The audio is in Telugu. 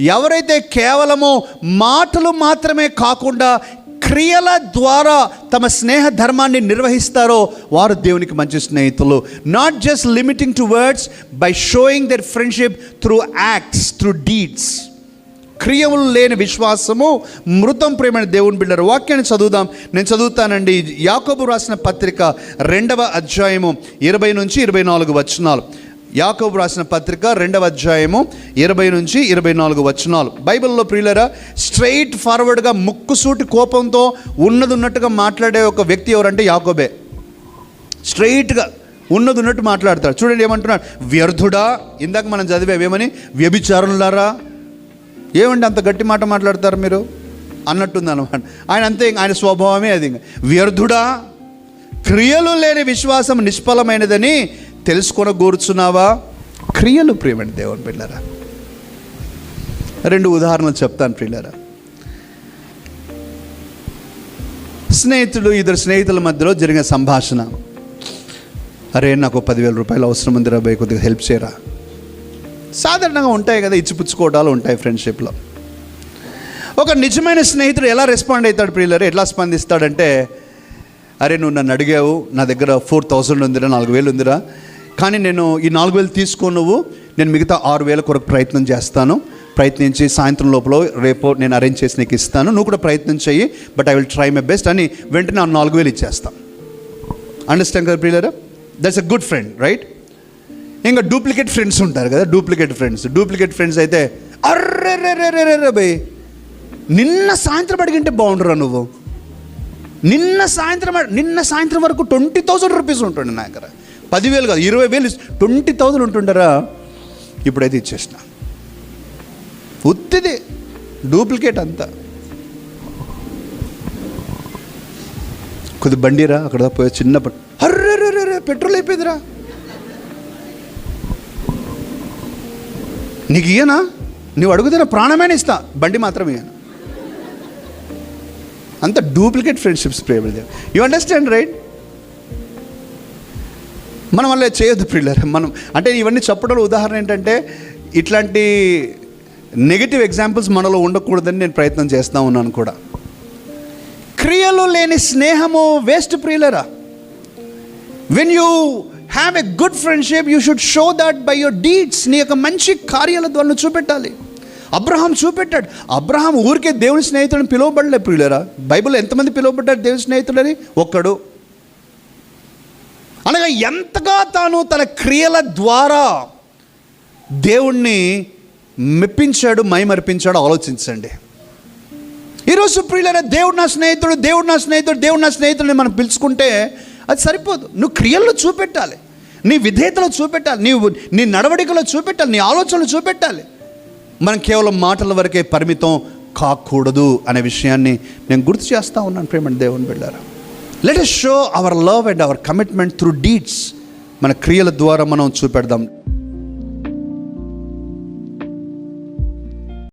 ఎవరైతే కేవలము మాటలు మాత్రమే కాకుండా క్రియల ద్వారా తమ స్నేహ ధర్మాన్ని నిర్వహిస్తారో వారు దేవునికి మంచి స్నేహితులు. Not just limiting to words by showing their friendship through acts through deeds క్రియలు లేని విశ్వాసము మృతం ప్రేమైన దేవుని బిడ్డరు. వాక్యాన్ని చదువుదాం. నేను చదువుతానండి. యాకోబు రాసిన పత్రిక రెండవ అధ్యాయము ఇరవై నుంచి ఇరవై నాలుగు వచనాలు. యాకోబు రాసిన పత్రిక రెండవ అధ్యాయము ఇరవై నుంచి ఇరవై నాలుగు వచనాలు. బైబిల్లో ప్రియులరా స్ట్రైట్ ఫార్వర్డ్గా ముక్కుసూటి కోపంతో ఉన్నది ఉన్నట్టుగా మాట్లాడే ఒక వ్యక్తి ఎవరంటే యాకోబే. స్ట్రైట్గా ఉన్నది ఉన్నట్టు మాట్లాడతాడు. చూడండి ఏమంటున్నాడు? వ్యర్థుడా ఇందాక మనం చదివేవేమని వ్యభిచారులారా. ఏమండి అంత గట్టి మాట మాట్లాడతారు మీరు? అన్నట్టుంది అనమాట ఆయన అంతే ఆయన స్వభావమే అది వ్యర్థుడా క్రియలు లేని విశ్వాసం నిష్ఫలమైనదని తెలుసుకొని కూర్చున్నావా క్రియలు ప్రియమండి దేవుని పిల్లరా రెండు ఉదాహరణలు చెప్తాను పిల్లరా స్నేహితుడు ఇద్దరు స్నేహితుల మధ్యలో జరిగిన సంభాషణ. అరే నాకు పదివేల రూపాయలు అవసరం ఉంది రాబాయ్ కొద్దిగా హెల్ప్ చేయరా? సాధారణంగా ఉంటాయి కదా ఇచ్చిపుచ్చుకోవడాలు ఉంటాయి ఫ్రెండ్షిప్లో. ఒక నిజమైన స్నేహితుడు ఎలా రెస్పాండ్ అవుతాడు ప్రియులరు? ఎట్లా స్పందిస్తాడంటే అరే నువ్వు నన్ను అడిగావు నా దగ్గర ఫోర్ థౌజండ్ ఉందిరా నాలుగు వేలు ఉందిరా కానీ నేను ఈ నాలుగు వేలు తీసుకో నువ్వు. నేను మిగతా ఆరు వేల కొరకు ప్రయత్నం చేస్తాను. ప్రయత్నించి సాయంత్రం లోపల రేపు నేను అరేంజ్ చేసి నీకు ఇస్తాను. నువ్వు కూడా ప్రయత్నం చెయ్యి but I will try my best అని వెంటనే ఆ నాలుగు వేలు ఇచ్చేస్తాను అండర్స్టాండ్ కదా ప్రియులరా? That's a good friend right ఇంకా డూప్లికేట్ ఫ్రెండ్స్ ఉంటారు కదా డూప్లికేట్ ఫ్రెండ్స్ డూప్లికేట్ ఫ్రెండ్స్ అయితే అర్రే రే రే రే రే బై. నిన్న సాయంత్రం అడిగింటే బాగుండరా నువ్వు. నిన్న సాయంత్రం నిన్న సాయంత్రం వరకు ట్వంటీ థౌసండ్ రూపీస్ ఉంటుండే నా దగ్గర. పదివేలు కాదు ఇరవై వేలు ట్వంటీ థౌజండ్ ఉంటుండరా? ఇప్పుడైతే ఇచ్చేసిన. ఉత్తిది. డూప్లికేట్ అంతా. కొద్ది బండిరా అక్కడ పోయే చిన్న అర్రే పెట్రోల్ అయిపోయిందిరా. నీకు ఇయ్యనా? నువ్వు అడుగుతున్న ప్రాణమైన ఇస్తా? బండి మాత్రం ఇయ్యను. అంత డూప్లికేట్ ఫ్రెండ్షిప్స్ ప్రేమ యూ అండర్స్టాండ్ రైట్? మనం వల్ల చేయొద్దు ప్రిల్లర్ మనం అంటే ఇవన్నీ చెప్పడం ఉదాహరణ ఏంటంటే ఇట్లాంటి నెగిటివ్ ఎగ్జాంపుల్స్ మనలో ఉండకూడదని నేను ప్రయత్నం చేస్తూ ఉన్నాను కూడా. క్రియలు లేని స్నేహము వేస్ట్ ప్రియులరా? When you have a good friendship you should show that by your deeds నీ యొక్క మంచి కార్యాల ద్వారా చూపెట్టాలి. అబ్రహాం చూపెట్టాడు. అబ్రహాం ఊరికే దేవుని స్నేహితుడిని పిలువబడలే ప్రియులరా? బైబిల్ ఎంతమంది పిలువబడ్డారు దేవుని స్నేహితుడని ఒక్కడు. అనగా ఎంతగా తాను తన క్రియల ద్వారా దేవుణ్ణి మెప్పించాడు మైమర్పించాడు ఆలోచించండి. ఈరోజు ప్రియులైన దేవుడు నా స్నేహితుడు దేవుడు నా స్నేహితుడు దేవుడు నా స్నేహితుడిని మనం పిలుచుకుంటే అది సరిపోదు. నువ్వు క్రియల్లో చూపెట్టాలి. నీ విధేయతలో చూపెట్టాలి. నీవు నీ నడవడికలో చూపెట్టాలి. నీ ఆలోచనలు చూపెట్టాలి. మనం కేవలం మాటల వరకే పరిమితం కాకూడదు అనే విషయాన్ని నేను గుర్తు చేస్తూ ఉన్నాను ప్రేమ దేవుని బిడ్డారా. Let show our love and our commitment through deeds మన క్రియల ద్వారా మనం చూపెడదాం.